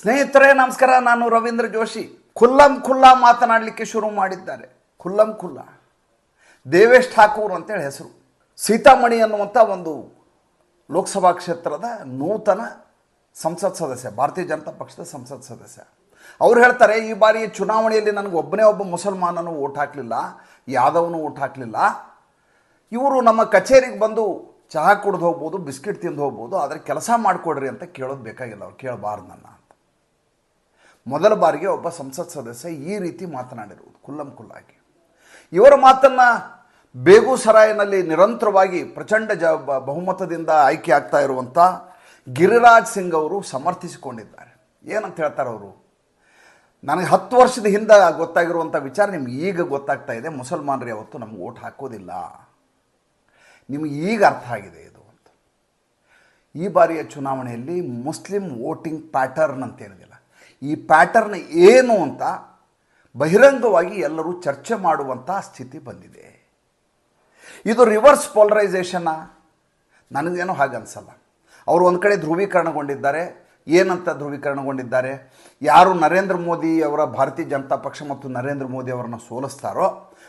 ಸ್ನೇಹಿತರೆ, ನಮಸ್ಕಾರ. ನಾನು ರವೀಂದ್ರ ಜೋಶಿ. ಖುಲ್ಲಂ ಖುಲ್ಲ ಮಾತನಾಡಲಿಕ್ಕೆ ಶುರು ಮಾಡಿದ್ದಾರೆ. ಖುಲ್ಲಂ ಖುಲ್ಲ. ದೇವೇಶ್ ಠಾಕೂರ್ ಅಂತೇಳಿ ಹೆಸರು. ಸೀತಾಮಣಿ ಅನ್ನುವಂಥ ಒಂದು ಲೋಕಸಭಾ ಕ್ಷೇತ್ರದ ನೂತನ ಸಂಸತ್ ಸದಸ್ಯ, ಭಾರತೀಯ ಜನತಾ ಪಕ್ಷದ ಸಂಸತ್ ಸದಸ್ಯ. ಅವ್ರು ಹೇಳ್ತಾರೆ, ಈ ಬಾರಿ ಚುನಾವಣೆಯಲ್ಲಿ ನನಗೆ ಒಬ್ಬನೇ ಒಬ್ಬ ಮುಸಲ್ಮಾನನು ಓಟ್ ಹಾಕಲಿಲ್ಲ, ಯಾದವನು ಓಟ್ ಹಾಕಲಿಲ್ಲ. ಇವರು ನಮ್ಮ ಕಚೇರಿಗೆ ಬಂದು ಚಹಾ ಕುಡ್ದು ಹೋಗ್ಬೋದು, ಬಿಸ್ಕಿಟ್ ತಿಂದು ಹೋಗ್ಬೋದು, ಆದರೆ ಕೆಲಸ ಮಾಡಿಕೊಡ್ರಿ ಅಂತ ಕೇಳೋದು ಬೇಕಾಗಿಲ್ಲ ಅವ್ರು, ಕೇಳಬಾರ್ದು ನನ್ನ. ಮೊದಲ ಬಾರಿಗೆ ಒಬ್ಬ ಸಂಸತ್ ಸದಸ್ಯ ಈ ರೀತಿ ಮಾತನಾಡಿರುವುದು, ಕುಲ್ಲಂ ಕುಲ್ಲಾಗಿ. ಇವರ ಮಾತನ್ನು ಬೇಗುಸರಾಯಿನಲ್ಲಿ ನಿರಂತರವಾಗಿ ಪ್ರಚಂಡ ಜ ಬಹುಮತದಿಂದ ಆಯ್ಕೆ ಆಗ್ತಾ ಇರುವಂಥ ಗಿರಿರಾಜ್ ಸಿಂಗ್ ಅವರು ಸಮರ್ಥಿಸಿಕೊಂಡಿದ್ದಾರೆ. ಏನಂತ ಹೇಳ್ತಾರೆ ಅವರು? ನನಗೆ ಹತ್ತು ವರ್ಷದ ಹಿಂದೆ ಗೊತ್ತಾಗಿರುವಂಥ ವಿಚಾರ ನಿಮ್ಗೆ ಈಗ ಗೊತ್ತಾಗ್ತಾ ಇದೆ, ಮುಸಲ್ಮಾನರು ಯಾವತ್ತು ನಮ್ಗೆ ಓಟ್ ಹಾಕೋದಿಲ್ಲ. ನಿಮಗೆ ಈಗ ಅರ್ಥ ಆಗಿದೆ ಇದು ಅಂತ. ಈ ಬಾರಿಯ ಚುನಾವಣೆಯಲ್ಲಿ ಮುಸ್ಲಿಂ ವೋಟಿಂಗ್ ಪ್ಯಾಟರ್ನ್ ಅಂತ ಏನಿದೆಯಲ್ಲ ಈ ಪ್ಯಾಟರ್ನ್ ಏನು ಅಂತ ಬಹಿರಂಗವಾಗಿ ಎಲ್ಲರೂ ಚರ್ಚೆ ಮಾಡುವಂಥ ಸ್ಥಿತಿ ಬಂದಿದೆ. ಇದು ರಿವರ್ಸ್ ಪೋಲರೈಸೇಷನ್ನ ನನಗೇನು ಹಾಗೆ ಅನಿಸಲ್ಲ. ಅವರು ಒಂದು ಕಡೆ ಧ್ರುವೀಕರಣಗೊಂಡಿದ್ದಾರೆ. ಏನಂತ ಧ್ರುವೀಕರಣಗೊಂಡಿದ್ದಾರೆ? ಯಾರು ನರೇಂದ್ರ ಮೋದಿ ಅವರ ಭಾರತೀಯ ಜನತಾ ಪಕ್ಷ ಮತ್ತು ನರೇಂದ್ರ ಮೋದಿ ಅವರನ್ನು ಸೋಲಿಸ್ತಾರೋ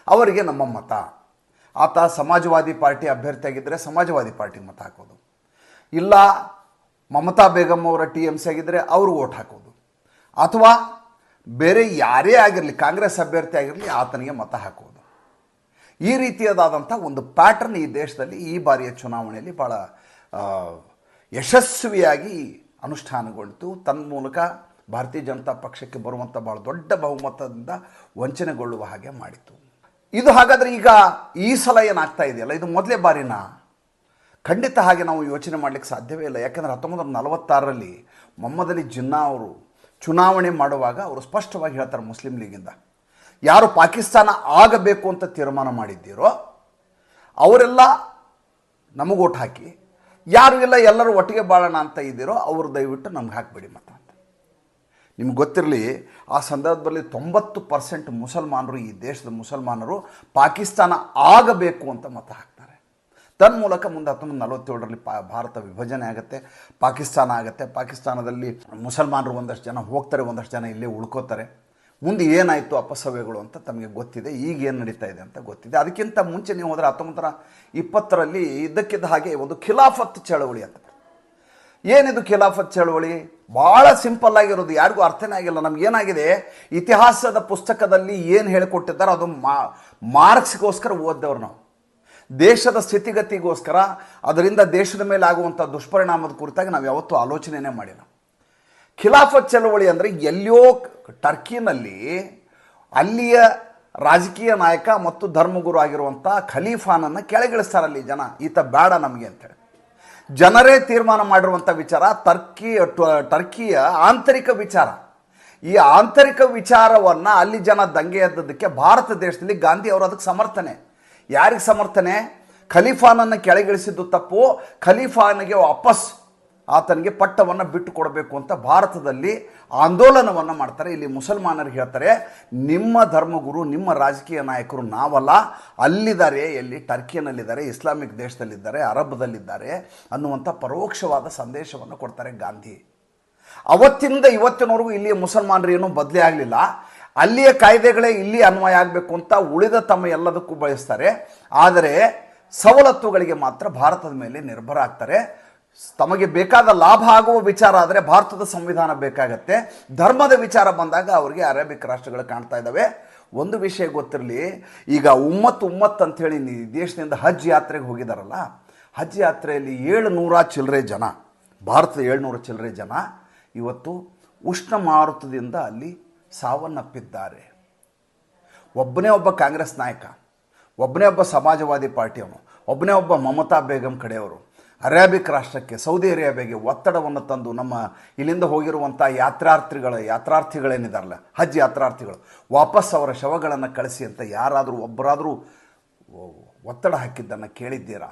ಅವರಿಗೆ ನಮ್ಮ ಮತ. ಆತ ಸಮಾಜವಾದಿ ಪಾರ್ಟಿ ಅಭ್ಯರ್ಥಿಯಾಗಿದ್ದರೆ ಸಮಾಜವಾದಿ ಪಾರ್ಟಿಗೆ ಮತ ಹಾಕೋದು. ಇಲ್ಲ ಮಮತಾ ಬೇಗಮ್ ಅವರ ಟಿ ಎಂ ಸಿ ಆಗಿದ್ದರೆ ಅವ್ರಿಗೆ ಓಟ್ ಹಾಕೋದು. ಅಥವಾ ಬೇರೆ ಯಾರೇ ಆಗಿರಲಿ, ಕಾಂಗ್ರೆಸ್ ಅಭ್ಯರ್ಥಿ ಆಗಿರಲಿ, ಆತನಿಗೆ ಮತ ಹಾಕೋದು ಈ ರೀತಿಯಾದಂಥ ಒಂದು ಪ್ಯಾಟರ್ನ್ ಈ ದೇಶದಲ್ಲಿ ಈ ಬಾರಿಯ ಚುನಾವಣೆಯಲ್ಲಿ ಭಾಳ ಯಶಸ್ವಿಯಾಗಿ ತನ್ನ ತನ್ಮೂಲಕ ಭಾರತೀಯ ಜನತಾ ಪಕ್ಷಕ್ಕೆ ಬರುವಂಥ ಭಾಳ ದೊಡ್ಡ ಬಹುಮತದಿಂದ ವಂಚನೆಗೊಳ್ಳುವ ಹಾಗೆ ಮಾಡಿತು. ಇದು ಹಾಗಾದರೆ ಈಗ ಈ ಸಲ ಏನಾಗ್ತಾ ಇದೆಯಲ್ಲ? ಇದು ಮೊದಲೇ ಬಾರಿನ? ಖಂಡಿತ ಹಾಗೆ ನಾವು ಯೋಚನೆ ಮಾಡಲಿಕ್ಕೆ ಸಾಧ್ಯವೇ ಇಲ್ಲ. ಯಾಕಂದರೆ ಹತ್ತೊಂಬತ್ತು ನಲವತ್ತಾರರಲ್ಲಿ ಮೊಹಮ್ಮದ್ ಅಲಿ ಜಿನ್ನಾ ಅವರು ಚುನಾವಣೆ ಮಾಡುವಾಗ ಅವರು ಸ್ಪಷ್ಟವಾಗಿ ಹೇಳ್ತಾರೆ ಮುಸ್ಲಿಂ ಲೀಗಿಂದ. ಯಾರು ಪಾಕಿಸ್ತಾನ ಆಗಬೇಕು ಅಂತ ತೀರ್ಮಾನ ಮಾಡಿದ್ದೀರೋ, ಅವರೆಲ್ಲ ನಮಗೆ ಓಟ್ ಹಾಕಿ, ಯಾರು ಇಲ್ಲ ಎಲ್ಲರೂ ಒಟ್ಟಿಗೆ ಬಾಳೋಣ ಅಂತ ಇದ್ದೀರೋ, ಅವರು ದಯವಿಟ್ಟು ನಮ್ಗೆ ಹಾಕಬೇಡಿ ಮತ ಅಂತ. ನಿಮ್ಗೆ ಗೊತ್ತಿರಲಿ, ಆ ಸಂದರ್ಭದಲ್ಲಿ ತೊಂಬತ್ತು ಪರ್ಸೆಂಟ್ ಮುಸಲ್ಮಾನರು, ಈ ದೇಶದ ಮುಸಲ್ಮಾನರು ಪಾಕಿಸ್ತಾನ ಆಗಬೇಕು ಅಂತ ಮತ ಹಾಕ್ತಾರೆ. ತನ್ಮೂಲಕ ಮುಂದೆ ಹತ್ತೊಂಬತ್ತು ನಲವತ್ತೇಳರಲ್ಲಿ ಪಾ, ಭಾರತ ವಿಭಜನೆ ಆಗುತ್ತೆ, ಪಾಕಿಸ್ತಾನ ಆಗುತ್ತೆ. ಪಾಕಿಸ್ತಾನದಲ್ಲಿ ಮುಸಲ್ಮಾನರು ಒಂದಷ್ಟು ಜನ, ಹೋಗ್ತಾರೆ ಒಂದಷ್ಟು ಜನ, ಇಲ್ಲೇ ಉಳ್ಕೋತಾರೆ. ಮುಂದೆ ಏನಾಯಿತು ಅಪಸವ್ಯಗಳು ಅಂತ ತಮಗೆ ಗೊತ್ತಿದೆ. ಈಗ ಏನು ನಡೀತಾ ಇದೆ ಅಂತ ಗೊತ್ತಿದೆ. ಅದಕ್ಕಿಂತ ಮುಂಚೆ ನೀವು ಹೋದರೆ ಹತ್ತೊಂಬತ್ತರ ಇಪ್ಪತ್ತರಲ್ಲಿ ಇದ್ದಕ್ಕಿದ್ದ ಹಾಗೆ ಒಂದು ಖಿಲಾಫತ್ ಚಳವಳಿ ಅಂತ. ಏನಿದು ಖಿಲಾಫತ್ ಚಳವಳಿ? ಭಾಳ ಸಿಂಪಲ್ ಆಗಿರೋದು, ಯಾರಿಗೂ ಅರ್ಥನೇ ಆಗಿಲ್ಲ. ನಮಗೇನಾಗಿದೆ ಇತಿಹಾಸದ ಪುಸ್ತಕದಲ್ಲಿ ಏನು ಹೇಳಿಕೊಟ್ಟಿದ್ದಾರೆ ಅದು ಮಾರ್ಕ್ಸ್ಗೋಸ್ಕರ ಓದ್ದವ್ರು ನಾವು. ದೇಶದ ಸ್ಥಿತಿಗತಿಗೋಸ್ಕರ, ಅದರಿಂದ ದೇಶದ ಮೇಲೆ ಆಗುವಂಥ ದುಷ್ಪರಿಣಾಮದ ಕುರಿತಾಗಿ ನಾವು ಯಾವತ್ತೂ ಆಲೋಚನೆನೇ ಮಾಡಿಲ್ಲ. ಖಿಲಾಫತ್ ಚಳವಳಿ ಅಂದರೆ ಎಲ್ಲಿಯೋ ಟರ್ಕಿನಲ್ಲಿ ಅಲ್ಲಿಯ ರಾಜಕೀಯ ನಾಯಕ ಮತ್ತು ಧರ್ಮಗುರು ಆಗಿರುವಂಥ ಖಲೀಫಾನನ್ನು ಕೆಳಗಿಳಿಸ್ತಾರಲ್ಲಿ ಜನ, ಈತ ಬೇಡ ನಮಗೆ ಅಂತೇಳಿ. ಜನರೇ ತೀರ್ಮಾನ ಮಾಡಿರುವಂಥ ವಿಚಾರ ಟರ್ಕಿ ಟರ್ಕಿಯ ಆಂತರಿಕ ವಿಚಾರ. ಈ ಆಂತರಿಕ ವಿಚಾರವನ್ನು ಅಲ್ಲಿ ಜನ ದಂಗೆ ಎದ್ದದಕ್ಕೆ ಭಾರತ ದೇಶದಲ್ಲಿ ಗಾಂಧಿ ಅವರು ಅದಕ್ಕೆ ಸಮರ್ಥನೆ. ಯಾರಿಗೆ ಸಮರ್ಥನೆ? ಖಲೀಫಾನನ್ನು ಕೆಳಗಿಳಿಸಿದ್ದು ತಪ್ಪು. ಖಲೀಫಾನಿಗೆ ವಾಪಸ್ ಆತನಿಗೆ ಪಟ್ಟವನ್ನು ಬಿಟ್ಟು ಕೊಡಬೇಕು ಅಂತ ಭಾರತದಲ್ಲಿ ಆಂದೋಲನವನ್ನು ಮಾಡ್ತಾರೆ. ಇಲ್ಲಿ ಮುಸಲ್ಮಾನರು ಹೇಳ್ತಾರೆ, ನಿಮ್ಮ ಧರ್ಮಗುರು, ನಿಮ್ಮ ರಾಜಕೀಯ ನಾಯಕರು ನಾವಲ್ಲ. ಅಲ್ಲಿದ್ದಾರೆ, ಎಲ್ಲಿ? ಟರ್ಕಿಯನಲ್ಲಿದ್ದಾರೆ, ಇಸ್ಲಾಮಿಕ್ ದೇಶದಲ್ಲಿದ್ದಾರೆ ಅರಬ್ದಲ್ಲಿದ್ದಾರೆ ಅನ್ನುವಂಥ ಪರೋಕ್ಷವಾದ ಸಂದೇಶವನ್ನು ಕೊಡ್ತಾರೆ ಗಾಂಧಿ. ಅವತ್ತಿಂದ ಇವತ್ತಿನವರೆಗೂ ಇಲ್ಲಿಯ ಮುಸಲ್ಮಾನರು ಏನೂ ಬದಲೇ ಆಗಲಿಲ್ಲ. ಅಲ್ಲಿಯ ಕಾಯ್ದೆಗಳೇ ಇಲ್ಲಿ ಅನ್ವಯ ಆಗಬೇಕು ಅಂತ ಉಳಿದ ತಮ್ಮ ಎಲ್ಲದಕ್ಕೂ ಬಯಸ್ತಾರೆ. ಆದರೆ ಸವಲತ್ತುಗಳಿಗೆ ಮಾತ್ರ ಭಾರತದ ಮೇಲೆ ನಿರ್ಭರ ಆಗ್ತಾರೆ. ತಮಗೆ ಬೇಕಾದ ಲಾಭ ಆಗುವ ವಿಚಾರ ಆದರೆ ಭಾರತದ ಸಂವಿಧಾನ ಬೇಕಾಗತ್ತೆ. ಧರ್ಮದ ವಿಚಾರ ಬಂದಾಗ ಅವರಿಗೆ ಅರೇಬಿಕ್ ರಾಷ್ಟ್ರಗಳು ಕಾಣ್ತಾ ಇದ್ದಾವೆ. ಒಂದು ವಿಷಯ ಗೊತ್ತಿರಲಿ, ಈಗ ಉಮ್ಮತ್ ಉಮ್ಮತ್ ಅಂಥೇಳಿ ದೇಶದಿಂದ ಹಜ್ ಯಾತ್ರೆಗೆ ಹೋಗಿದಾರಲ್ಲ, ಹಜ್ ಯಾತ್ರೆಯಲ್ಲಿ ಏಳು ನೂರ ಚಿಲ್ಲರೆ ಜನ, ಭಾರತದ ಏಳ್ನೂರ ಚಿಲ್ಲರೆ ಜನ ಇವತ್ತು ಉಷ್ಣ ಮಾರುತದಿಂದ ಅಲ್ಲಿ ಸಾವನ್ನಪ್ಪಿದ್ದಾರೆ. ಒಬ್ಬನೇ ಒಬ್ಬ ಕಾಂಗ್ರೆಸ್ ನಾಯಕ, ಒಬ್ಬನೇ ಒಬ್ಬ ಸಮಾಜವಾದಿ ಪಾರ್ಟಿಯವನು ಒಬ್ಬನೇ ಒಬ್ಬ ಮಮತಾ ಬೇಗಂ ಕಡೆಯವರು ಅರೇಬಿಕ್ ರಾಷ್ಟ್ರಕ್ಕೆ, ಸೌದಿ ಅರೇಬಿಯಾಗೆ ಒತ್ತಡವನ್ನು ತಂದು ನಮ್ಮ ಇಲ್ಲಿಂದ ಹೋಗಿರುವಂಥ ಯಾತ್ರಾರ್ಥಿಗಳ, ಯಾತ್ರಾರ್ಥಿಗಳೇನಿದಾರಲ್ಲ, ಹಜ್ ಯಾತ್ರಾರ್ಥಿಗಳು, ವಾಪಸ್ ಅವರ ಶವಗಳನ್ನು ಕಳಿಸಿ ಅಂತ ಯಾರಾದರೂ ಒಬ್ಬರಾದರೂ ಒತ್ತಡ ಹಾಕಿದ್ದನ್ನು ಕೇಳಿದ್ದೀರಾ?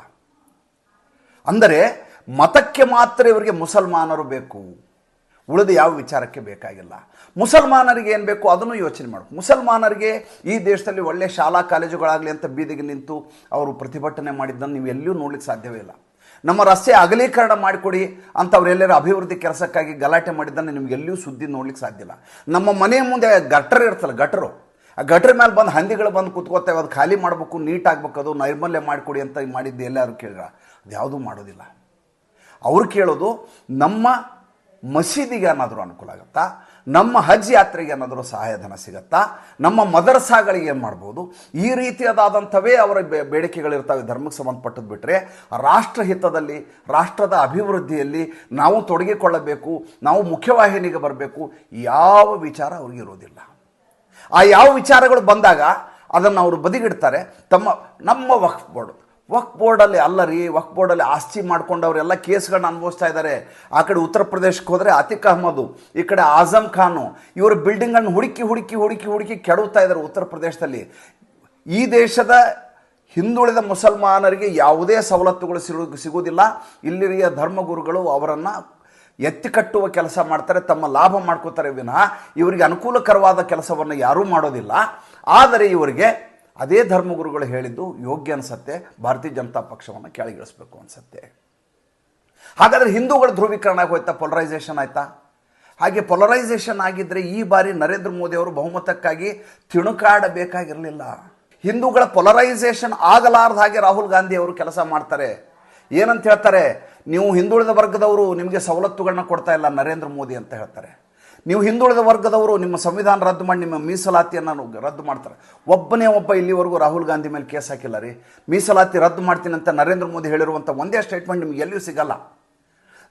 ಅಂದರೆ ಮತಕ್ಕೆ ಮಾತ್ರ ಇವರಿಗೆ ಮುಸಲ್ಮಾನರು ಬೇಕು. ಉಳಿದ ಯಾವ ವಿಚಾರಕ್ಕೆ ಬೇಕಾಗಿಲ್ಲ. ಮುಸಲ್ಮಾನರಿಗೆ ಏನು ಬೇಕು ಅದನ್ನು ಯೋಚನೆ ಮಾಡಬೇಕು ಮುಸಲ್ಮಾನರಿಗೆ ಈ ದೇಶದಲ್ಲಿ ಒಳ್ಳೆಯ ಶಾಲಾ ಕಾಲೇಜುಗಳಾಗಲಿ ಅಂತ ಬೀದಿಗೆ ನಿಂತು ಅವರು ಪ್ರತಿಭಟನೆ ಮಾಡಿದ್ದನ್ನು ನೀವು ಎಲ್ಲಿಯೂ ನೋಡ್ಲಿಕ್ಕೆ ಸಾಧ್ಯವೇ ಇಲ್ಲ. ನಮ್ಮ ರಸ್ತೆ ಅಗಲೀಕರಣ ಮಾಡಿಕೊಡಿ ಅಂತವ್ರೆಲ್ಲರೂ ಅಭಿವೃದ್ಧಿ ಕೆಲಸಕ್ಕಾಗಿ ಗಲಾಟೆ ಮಾಡಿದ್ದನ್ನು ನಿಮ್ಗೆ ಎಲ್ಲಿಯೂ ಸುದ್ದಿ ನೋಡ್ಲಿಕ್ಕೆ ಸಾಧ್ಯ ಇಲ್ಲ. ನಮ್ಮ ಮನೆ ಮುಂದೆ ಗಟ್ಟರ್ ಇರ್ತಲ್ಲ, ಗಟ್ಟರು. ಆ ಗಟ್ರ ಮೇಲೆ ಬಂದು ಹಂದಿಗಳು ಬಂದು ಕುತ್ಕೋತೇವೆ ಅದು ಖಾಲಿ ಮಾಡಬೇಕು, ನೀಟ್ ಆಗ್ಬೇಕು, ಅದು ನೈರ್ಮಲ್ಯ ಮಾಡಿಕೊಡಿ ಅಂತ ಮಾಡಿದ್ದು ಎಲ್ಲರೂ ಕೇಳಿದ್ರ. ಅದು ಯಾವುದೂ ಮಾಡೋದಿಲ್ಲ. ಅವ್ರು ಕೇಳೋದು ನಮ್ಮ ಮಸೀದಿಗೆ ಏನಾದರೂ ಅನುಕೂಲ ಆಗುತ್ತಾ? ನಮ್ಮ ಹಜ್ ಯಾತ್ರೆಗೆ ಏನಾದರೂ ಸಹಾಯಧನ ಸಿಗುತ್ತಾ? ನಮ್ಮ ಮದರ್ಸಾಗಳಿಗೆ ಏನು ಮಾಡ್ಬೋದು? ಈ ರೀತಿಯಾದಂಥವೇ ಅವರ ಬೇಡಿಕೆಗಳಿರ್ತವೆ, ಧರ್ಮಕ್ಕೆ ಸಂಬಂಧಪಟ್ಟದ್ದು ಬಿಟ್ಟರೆ ರಾಷ್ಟ್ರಹಿತದಲ್ಲಿ, ರಾಷ್ಟ್ರದ ಅಭಿವೃದ್ಧಿಯಲ್ಲಿ ನಾವು ತೊಡಗಿಕೊಳ್ಳಬೇಕು, ನಾವು ಮುಖ್ಯವಾಹಿನಿಗೆ ಬರಬೇಕು, ಯಾವ ವಿಚಾರ ಅವ್ರಿಗೆ ಇರೋದಿಲ್ಲ. ಆ ಯಾವ ವಿಚಾರಗಳು ಬಂದಾಗ ಅದನ್ನು ಅವರು ಬದಿಗಿಡ್ತಾರೆ, ತಮ್ಮ, ನಮ್ಮ ವಕ್ಫ್ ಬೋರ್ಡ್ ವಕ್ಫ್ ಬೋರ್ಡಲ್ಲಿ ಅಲ್ಲ ರೀ ವಕ್ ಬೋರ್ಡಲ್ಲಿ ಆಸ್ತಿ ಮಾಡ್ಕೊಂಡವರೆಲ್ಲ ಕೇಸ್ಗಳನ್ನ ಅನುಭವಿಸ್ತಾ ಇದ್ದಾರೆ. ಆ ಕಡೆ ಉತ್ತರ ಪ್ರದೇಶಕ್ಕೆ ಹೋದರೆ ಅತಿಕ್ ಅಹಮದು, ಈ ಕಡೆ ಆಜಮ್ ಖಾನು, ಇವರು ಬಿಲ್ಡಿಂಗನ್ನು ಹುಡುಕಿ ಹುಡುಕಿ ಹುಡುಕಿ ಹುಡುಕಿ ಕೆಡುತ್ತಾ ಇದ್ದಾರೆ ಉತ್ತರ ಪ್ರದೇಶದಲ್ಲಿ. ಈ ದೇಶದ ಹಿಂದುಳಿದ ಮುಸಲ್ಮಾನರಿಗೆ ಯಾವುದೇ ಸವಲತ್ತುಗಳು ಸಿಗು, ಸಿಗುವುದಿಲ್ಲ. ಇಲ್ಲಿಯ ಧರ್ಮಗುರುಗಳು ಅವರನ್ನು ಎತ್ತಿ ಕಟ್ಟುವ ಕೆಲಸ ಮಾಡ್ತಾರೆ, ತಮ್ಮ ಲಾಭ ಮಾಡ್ಕೋತಾರೆ ವಿನಃ ಇವರಿಗೆ ಅನುಕೂಲಕರವಾದ ಕೆಲಸವನ್ನು ಯಾರೂ ಮಾಡೋದಿಲ್ಲ. ಆದರೆ ಇವರಿಗೆ ಅದೇ ಧರ್ಮಗುರುಗಳು ಹೇಳಿದ್ದು ಯೋಗ್ಯ ಅನಿಸತ್ತೆ, ಭಾರತೀಯ ಜನತಾ ಪಕ್ಷವನ್ನು ಕೆಳಗಿಳಿಸ್ಬೇಕು ಅನಿಸತ್ತೆ. ಹಾಗಾದರೆ ಹಿಂದೂಗಳ ಧ್ರುವೀಕರಣ ಹೋಯ್ತಾ ಪೊಲರೈಸೇಷನ್ ಆಯ್ತಾ? ಹಾಗೆ ಪೊಲರೈಸೇಷನ್ ಆಗಿದ್ದರೆ ಈ ಬಾರಿ ನರೇಂದ್ರ ಮೋದಿ ಅವರು ಬಹುಮತಕ್ಕಾಗಿ ತಿಣುಕಾಡಬೇಕಾಗಿರಲಿಲ್ಲ. ಹಿಂದೂಗಳ ಪೊಲರೈಸೇಷನ್ ಆಗಲಾರ್ದ ಹಾಗೆ ರಾಹುಲ್ ಗಾಂಧಿ ಅವರು ಕೆಲಸ ಮಾಡ್ತಾರೆ. ಏನಂತ ಹೇಳ್ತಾರೆ? ನೀವು ಹಿಂದುಳಿದ ವರ್ಗದವರು ನಿಮಗೆ ಸವಲತ್ತುಗಳನ್ನ ಕೊಡ್ತಾ ಇಲ್ಲ ನರೇಂದ್ರ ಮೋದಿ ಅಂತ ಹೇಳ್ತಾರೆ. ನೀವು ಹಿಂದುಳಿದ ವರ್ಗದವರು, ನಿಮ್ಮ ಸಂವಿಧಾನ ರದ್ದು ಮಾಡಿ, ನಿಮ್ಮ ಮೀಸಲಾತಿಯನ್ನು ರದ್ದು ಮಾಡ್ತಾರೆ. ಒಬ್ಬನೇ ಒಬ್ಬ ಇಲ್ಲಿವರೆಗೂ ರಾಹುಲ್ ಗಾಂಧಿ ಮೇಲೆ ಕೇಸ್ ಹಾಕಿಲ್ಲ ರೀ. ಮೀಸಲಾತಿ ರದ್ದು ಮಾಡ್ತೀನಿ ಅಂತ ನರೇಂದ್ರ ಮೋದಿ ಹೇಳಿರುವಂಥ ಒಂದೇ ಸ್ಟೇಟ್ಮೆಂಟ್ ನಿಮ್ಗೆ ಎಲ್ಲಿಯೂ ಸಿಗಲ್ಲ.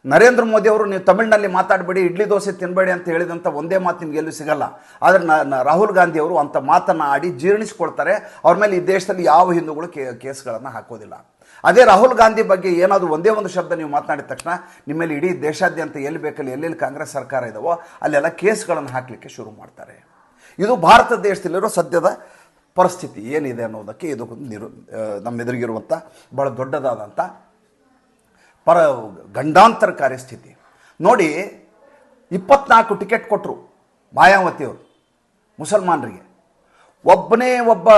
ನರೇಂದ್ರ ಮೋದಿ ಅವರು ನೀವು ತಮಿಳಿನಲ್ಲಿ ಮಾತಾಡಬೇಡಿ, ಇಡ್ಲಿ ದೋಸೆ ತಿನ್ನಬೇಡಿ ಅಂತ ಹೇಳಿದಂಥ ಒಂದೇ ಮಾತು ನಿಮ್ಗೆ ಎಲ್ಲೂ ಸಿಗಲ್ಲ. ಆದರೆ ರಾಹುಲ್ ಗಾಂಧಿ ಅವರು ಅಂಥ ಮಾತನ್ನು ಆಡಿ ಜೀರ್ಣಿಸ್ಕೊಳ್ತಾರೆ. ಅವ್ರ ಮೇಲೆ ಈ ದೇಶದಲ್ಲಿ ಯಾವ ಹಿಂದೂಗಳು ಕೇಸ್ಗಳನ್ನು ಹಾಕೋದಿಲ್ಲ. ಅದೇ ರಾಹುಲ್ ಗಾಂಧಿ ಬಗ್ಗೆ ಏನಾದರೂ ಒಂದೇ ಒಂದು ಶಬ್ದ ನೀವು ಮಾತನಾಡಿದ ತಕ್ಷಣ ನಿಮ್ಮಲ್ಲಿ ಮೇಲೆ ಇಡೀ ದೇಶಾದ್ಯಂತ ಎಲ್ಲಿ ಬೇಕಲ್ಲಿ ಎಲ್ಲೆಲ್ಲಿ ಕಾಂಗ್ರೆಸ್ ಸರ್ಕಾರ ಇದಾವೋ ಅಲ್ಲೆಲ್ಲ ಕೇಸ್ಗಳನ್ನು ಹಾಕಲಿಕ್ಕೆ ಶುರು ಮಾಡ್ತಾರೆ. ಇದು ಭಾರತ ದೇಶದಲ್ಲಿರೋ ಸದ್ಯದ ಪರಿಸ್ಥಿತಿ ಏನಿದೆ ಅನ್ನೋದಕ್ಕೆ ಇದು ನಿರು ನಮ್ಮ ಎದುರಿಗಿರುವಂಥ ಭಾಳ ದೊಡ್ಡದಾದಂಥ ಪರ ಗಂಡಾಂತರಕಾರಿ ಸ್ಥಿತಿ ನೋಡಿ, ಇಪ್ಪತ್ನಾಲ್ಕು ಟಿಕೆಟ್ ಕೊಟ್ಟರು ಮಾಯಾವತಿಯವರು, ಮುಸಲ್ಮಾನರಿಗೆ. ಒಬ್ಬನೇ ಒಬ್ಬ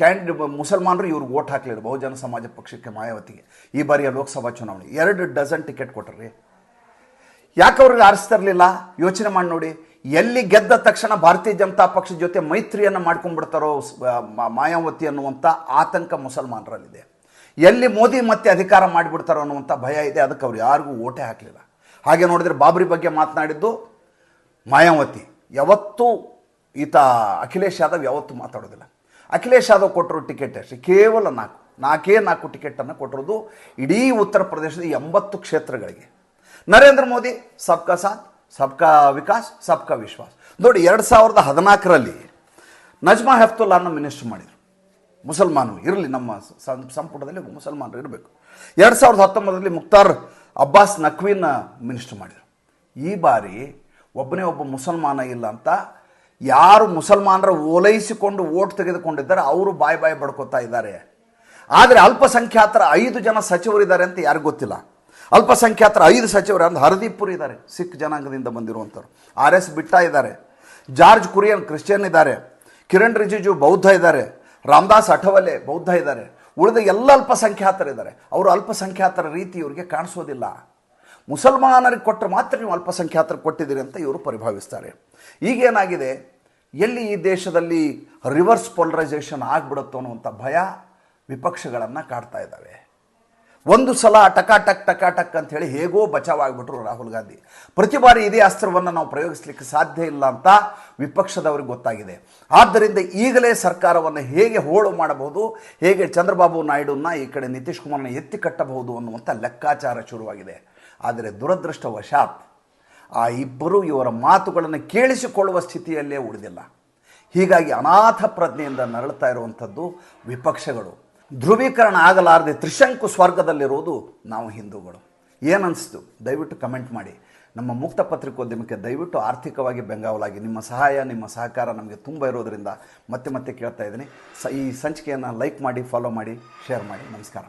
ಕ್ಯಾಂಡಿ ಮುಸಲ್ಮಾನರು ಇವ್ರು ಓಟ್ ಹಾಕಲಿಲ್ಲ ಬಹುಜನ ಸಮಾಜ ಪಕ್ಷಕ್ಕೆ ಮಾಯಾವತಿಗೆ. ಈ ಬಾರಿಯ ಲೋಕಸಭಾ ಚುನಾವಣೆ. ಎರಡು ಡಜನ್ ಟಿಕೆಟ್ ಕೊಟ್ಟರು ಯಾಕೆ ಅವ್ರಿಗೆ ಆರಿಸ್ತಿರ್ಲಿಲ್ಲ ಯೋಚನೆ ಮಾಡಿ ನೋಡಿ. ಎಲ್ಲಿ ಗೆದ್ದ ತಕ್ಷಣ ಭಾರತೀಯ ಜನತಾ ಪಕ್ಷದ ಜೊತೆ ಮೈತ್ರಿಯನ್ನು ಮಾಡ್ಕೊಂಡ್ಬಿಡ್ತಾರೋ ಮಾಯಾವತಿ ಅನ್ನುವಂಥ ಆತಂಕ ಮುಸಲ್ಮಾನರಲ್ಲಿದೆ. ಎಲ್ಲಿ ಮೋದಿ ಮತ್ತೆ ಅಧಿಕಾರ ಮಾಡಿಬಿಡ್ತಾರೋ ಅನ್ನುವಂಥ ಭಯ ಇದೆ. ಅದಕ್ಕೆ ಅವ್ರು ಯಾರಿಗೂ ಓಟೇ ಹಾಕಲಿಲ್ಲ. ಹಾಗೆ ನೋಡಿದ್ರೆ ಬಾಬ್ರಿ ಬಗ್ಗೆ ಮಾತನಾಡಿದ್ದು ಮಾಯಾವತಿ. ಯಾವತ್ತೂ ಈತ ಅಖಿಲೇಶ್ ಯಾದವ್ ಯಾವತ್ತೂ ಮಾತಾಡೋದಿಲ್ಲ. ಅಖಿಲೇಶ್ ಯಾದವ್ ಕೊಟ್ಟರು ಟಿಕೆಟ್ ಅಷ್ಟೇ, ಕೇವಲ ನಾಲ್ಕು, ನಾಲ್ಕೇ ನಾಲ್ಕು ಟಿಕೆಟನ್ನು ಕೊಟ್ಟಿರೋದು ಇಡೀ ಉತ್ತರ ಪ್ರದೇಶದ ಎಂಬತ್ತು ಕ್ಷೇತ್ರಗಳಿಗೆ. ನರೇಂದ್ರ ಮೋದಿ, ಸಬ್ಕಾ ಸಾಥ್, ಸಬ್ಕಾ ವಿಕಾಸ್, ಸಬ್ಕಾ ವಿಶ್ವಾಸ್. ನೋಡಿ, ಎರಡು ಸಾವಿರದ ಹದಿನಾಲ್ಕರಲ್ಲಿ ನಜ್ಮಾ ಹೆಫ್ತುಲ್ಲಾನ ಮಿನಿಸ್ಟರ್ ಮಾಡಿದರು. ಮುಸಲ್ಮಾನರು ಇರಲಿ, ನಮ್ಮ ಸಂಪುಟದಲ್ಲಿ ಮುಸಲ್ಮಾನರು ಇರಬೇಕು. ಎರಡು ಸಾವಿರದ ಹತ್ತೊಂಬತ್ತರಲ್ಲಿ ಮುಕ್ತಾರ್ ಅಬ್ಬಾಸ್ ನಖ್ವಿನ ಮಿನಿಸ್ಟರ್ ಮಾಡಿದರು. ಈ ಬಾರಿ ಒಬ್ಬನೇ ಒಬ್ಬ ಮುಸಲ್ಮಾನ ಇಲ್ಲ ಅಂತ ಯಾರು ಮುಸಲ್ಮಾನರ ಓಲೈಸಿಕೊಂಡು ಓಟ್ ತೆಗೆದುಕೊಂಡಿದ್ದಾರೆ, ಅವರು ಬಾಯ್ ಬಾಯ್ ಬಡ್ಕೋತಾ ಇದ್ದಾರೆ. ಆದರೆ ಅಲ್ಪಸಂಖ್ಯಾತರ ಐದು ಜನ ಸಚಿವರಿದ್ದಾರೆ ಅಂತ ಯಾರಿಗೂ ಗೊತ್ತಿಲ್ಲ. ಅಲ್ಪಸಂಖ್ಯಾತರ ಐದು ಸಚಿವರು ಅಂದ್ರೆ ಹರಿದಿಪುರ್ ಇದ್ದಾರೆ, ಸಿಖ್ ಜನಾಂಗದಿಂದ ಬಂದಿರುವಂಥವ್ರು. ಆರ್ ಎಸ್ ಬಿಟ್ಟಾ ಇದ್ದಾರೆ. ಜಾರ್ಜ್ ಕುರಿಯನ್ ಕ್ರಿಶ್ಚಿಯನ್ ಇದ್ದಾರೆ. ಕಿರಣ್ ರಿಜಿಜು ಬೌದ್ಧ ಇದ್ದಾರೆ. ರಾಮದಾಸ್ ಅಠವಲೆ ಬೌದ್ಧ ಇದ್ದಾರೆ. ಉಳಿದ ಎಲ್ಲ ಅಲ್ಪಸಂಖ್ಯಾತರಿದ್ದಾರೆ. ಅವರು ಅಲ್ಪಸಂಖ್ಯಾತರ ರೀತಿ ಇವರಿಗೆ ಕಾಣಿಸೋದಿಲ್ಲ. ಮುಸಲ್ಮಾನರಿಗೆ ಕೊಟ್ಟರೆ ಮಾತ್ರ ನೀವು ಅಲ್ಪಸಂಖ್ಯಾತರು ಕೊಟ್ಟಿದ್ದೀರಿ ಅಂತ ಇವರು ಪರಿಭಾವಿಸ್ತಾರೆ. ಈಗೇನಾಗಿದೆ? ಎಲ್ಲಿ ಈ ದೇಶದಲ್ಲಿ ರಿವರ್ಸ್ ಪೋಲರೈಸೇಷನ್ ಆಗ್ಬಿಡುತ್ತೋ ಅನ್ನುವಂಥ ಭಯ ವಿಪಕ್ಷಗಳನ್ನು ಕಾಡ್ತಾ ಇದ್ದಾವೆ. ಒಂದು ಸಲ ಟಕಾಟಕ್ ಟಕಾಟಕ್ ಹೇಳಿ ಹೇಗೋ ಬಚಾವಾಗ್ಬಿಟ್ರು ರಾಹುಲ್ ಗಾಂಧಿ. ಪ್ರತಿ ಬಾರಿ ಇದೇ ಅಸ್ತ್ರವನ್ನು ನಾವು ಪ್ರಯೋಗಿಸಲಿಕ್ಕೆ ಸಾಧ್ಯ ಇಲ್ಲ ಅಂತ ವಿಪಕ್ಷದವರಿಗೆ ಗೊತ್ತಾಗಿದೆ. ಆದ್ದರಿಂದ ಈಗಲೇ ಸರ್ಕಾರವನ್ನು ಹೇಗೆ ಹೋಳು ಮಾಡಬಹುದು, ಹೇಗೆ ಚಂದ್ರಬಾಬು ನಾಯ್ಡುನ ಈ ಕಡೆ ನಿತೀಶ್ ಕುಮಾರ್ನ ಎತ್ತಿ ಕಟ್ಟಬಹುದು ಅನ್ನುವಂಥ ಲೆಕ್ಕಾಚಾರ ಶುರುವಾಗಿದೆ. ಆದರೆ ದುರದೃಷ್ಟವಶಾತ್ ಆ ಇಬ್ಬರು ಇವರ ಮಾತುಗಳನ್ನು ಕೇಳಿಸಿಕೊಳ್ಳುವ ಸ್ಥಿತಿಯಲ್ಲೇ ಉಳಿದಿಲ್ಲ. ಹೀಗಾಗಿ ಅನಾಥ ಪ್ರಜ್ಞೆಯಿಂದ ನರಳುತ್ತಾ ಇರುವಂಥದ್ದು ವಿಪಕ್ಷಗಳು. ಧ್ರುವೀಕರಣ ಆಗಲಾರದೆ ತ್ರಿಶಂಕು ಸ್ವರ್ಗದಲ್ಲಿರುವುದು ನಾವು ಹಿಂದೂಗಳು. ಏನನ್ನಿಸ್ತು ದಯವಿಟ್ಟು ಕಮೆಂಟ್ ಮಾಡಿ. ನಮ್ಮ ಮುಕ್ತ ಪತ್ರಿಕೋದ್ಯಮಕ್ಕೆ ದಯವಿಟ್ಟು ಆರ್ಥಿಕವಾಗಿ ಬೆಂಗಾವಲಾಗಿ. ನಿಮ್ಮ ಸಹಾಯ, ನಿಮ್ಮ ಸಹಕಾರ ನಮಗೆ ತುಂಬ ಇರೋದರಿಂದ ಮತ್ತೆ ಮತ್ತೆ ಕೇಳ್ತಾ ಇದ್ದೀನಿ. ಸ ಈ ಸಂಚಿಕೆಯನ್ನು ಲೈಕ್ ಮಾಡಿ, ಫಾಲೋ ಮಾಡಿ, ಶೇರ್ ಮಾಡಿ. ನಮಸ್ಕಾರ.